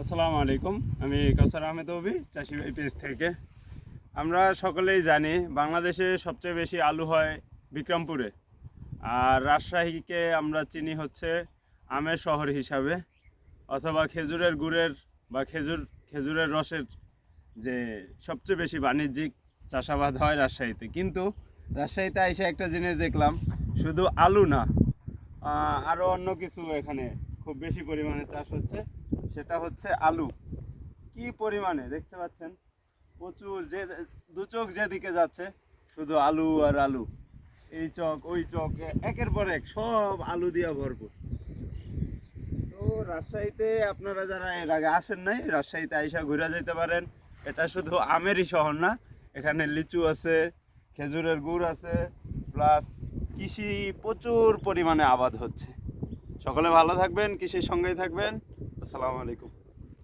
আসসালামু আলাইকুম। আমি কাউসার আহমেদ অবি চাষি পেজ থেকে। আমরা সকলেই জানি বাংলাদেশে সবচেয়ে বেশি আলু হয় বিক্রমপুরে। আর রাজশাহীকে আমরা চিনি হচ্ছে আমের শহর হিসাবে, অথবা খেজুরের গুড়ের বা খেজুর, খেজুরের রসের যে সবচেয়ে বেশি বাণিজ্যিক চাষাবাদ হয় রাজশাহীতে। কিন্তু রাজশাহীতে এসে একটা জিনিস দেখলাম, শুধু আলু না আরও অন্য কিছু এখানে খুব বেশি পরিমাণে চাষ হচ্ছে। সেটা হচ্ছে আলু। কি পরিমাণে, দেখতে পাচ্ছেন? প্রচুর, যে দু চোখ যেদিকে যাচ্ছে, শুধু আলু আর আলু। এই চক, ওই চক, একের পর এক, সব আলু দিয়া ভরপুর। তো রাজশাহীতে আপনারা যারা এর আগে আসেন নাই, রাজশাহীতে আইসা ঘুরে যেতে পারেন। এটা শুধু আমেরই শহর না, এখানে লিচু আছে, খেজুরের গুড় আছে, প্লাস কৃষি প্রচুর পরিমাণে আবাদ হচ্ছে। সকলে ভালো থাকবেন, কৃষির সঙ্গেই থাকবেন। আসসালামু আলাইকুম।